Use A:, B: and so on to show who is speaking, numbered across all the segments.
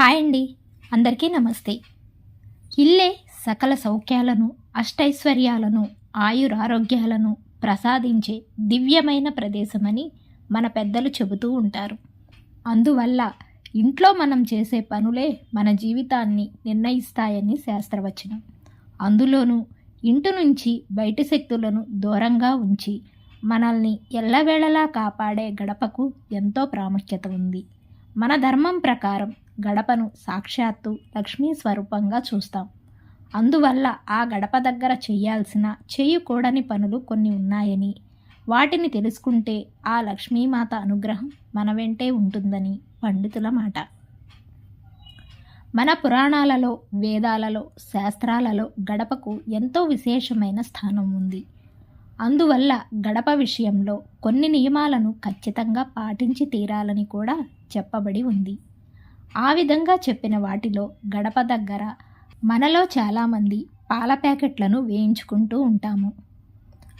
A: Hi అండి అందరికీ నమస్తే. ఇల్లే సకల సౌఖ్యాలను అష్టైశ్వర్యాలను ఆయురారోగ్యాలను ప్రసాదించే దివ్యమైన ప్రదేశమని మన పెద్దలు చెబుతూ ఉంటారు. అందువల్ల ఇంట్లో మనం చేసే పనులే మన జీవితాన్ని నిర్ణయిస్తాయని శాస్త్రవచనం. అందులోనూ ఇంటి నుంచి బయటి శక్తులను దూరంగా ఉంచి మనల్ని ఎల్లవేళలా కాపాడే గడపకు ఎంతో ప్రాముఖ్యత ఉంది. మన ధర్మం ప్రకారం గడపను సాక్షాత్తు లక్ష్మీ స్వరూపంగా చూస్తాం. అందువల్ల ఆ గడప దగ్గర చేయాల్సిన చేయకూడని పనులు కొన్ని ఉన్నాయని వాటిని తెలుసుకుంటే ఆ లక్ష్మీమాత అనుగ్రహం మన వెంటే ఉంటుందని పండితుల మాట. మన పురాణాలలో వేదాలలో శాస్త్రాలలో గడపకు ఎంతో విశేషమైన స్థానం ఉంది. అందువల్ల గడప విషయంలో కొన్ని నియమాలను ఖచ్చితంగా పాటించి తీరాలని కూడా చెప్పబడి ఉంది. ఆ విధంగా చెప్పిన వాటిలో గడప దగ్గర మనలో చాలామంది పాల ప్యాకెట్లను వేయించుకుంటూ ఉంటాము.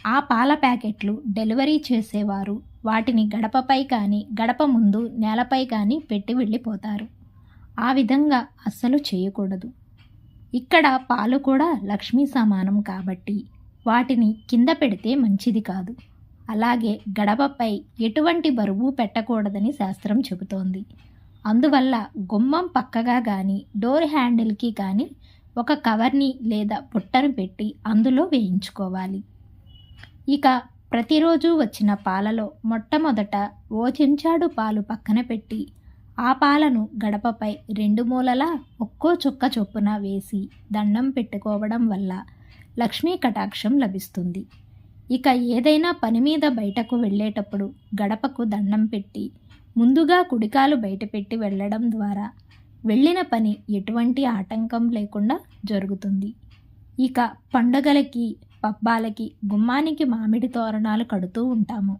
A: ఆ పాల ప్యాకెట్లు డెలివరీ చేసేవారు వాటిని గడపపై కానీ గడప ముందు నేలపై కానీ పెట్టి వెళ్ళిపోతారు. ఆ విధంగా అస్సలు చేయకూడదు. ఇక్కడ పాలు కూడా లక్ష్మీ సమానం కాబట్టి వాటిని కింద పెడితే మంచిది కాదు. అలాగే గడపపై ఎటువంటి బరువు పెట్టకూడదని శాస్త్రం చెబుతోంది. అందువల్ల గుమ్మం పక్కగా కానీ డోర్ హ్యాండిల్కి కానీ ఒక కవర్ని లేదా బుట్టను పెట్టి అందులో వేయించుకోవాలి. ఇక ప్రతిరోజు వచ్చిన పాలలో మొట్టమొదట ఓ చెంచాడు పాలు పక్కన పెట్టి ఆ పాలను గడపపై రెండు మూలలా ఒక్కో చుక్క చొప్పున వేసి దండం పెట్టుకోవడం వల్ల లక్ష్మీ కటాక్షం లభిస్తుంది. ఇక ఏదైనా పని మీద బయటకు వెళ్ళేటప్పుడు గడపకు దండం పెట్టి ముందుగా కుడికాలు బయటపెట్టి వెళ్ళడం ద్వారా వెళ్ళిన పని ఎటువంటి ఆటంకం లేకుండా జరుగుతుంది. ఇక పండగలకి పబ్బాలకి గుమ్మానికి మామిడి తోరణాలు కడుతూ ఉంటాము.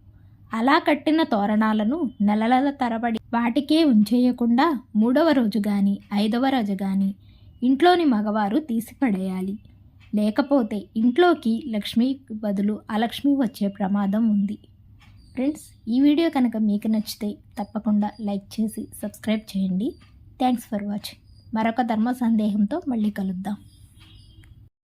A: అలా కట్టిన తోరణాలను నెలల తరబడి వాటికే ఉంచేయకుండా మూడవ రోజు కానీ ఐదవ రోజు కానీ ఇంట్లోని మగవారు తీసిపడేయాలి. లేకపోతే ఇంట్లోకి లక్ష్మి బదులు అలక్ష్మి వచ్చే ప్రమాదం ఉంది. ఫ్రెండ్స్ ఈ వీడియో కనుక మీకు నచ్చితే తప్పకుండా లైక్ చేసి సబ్స్క్రైబ్ చేయండి. Thanks for watching. మరొక ధర్మ సందేహంతో మళ్ళీ కలుద్దాం.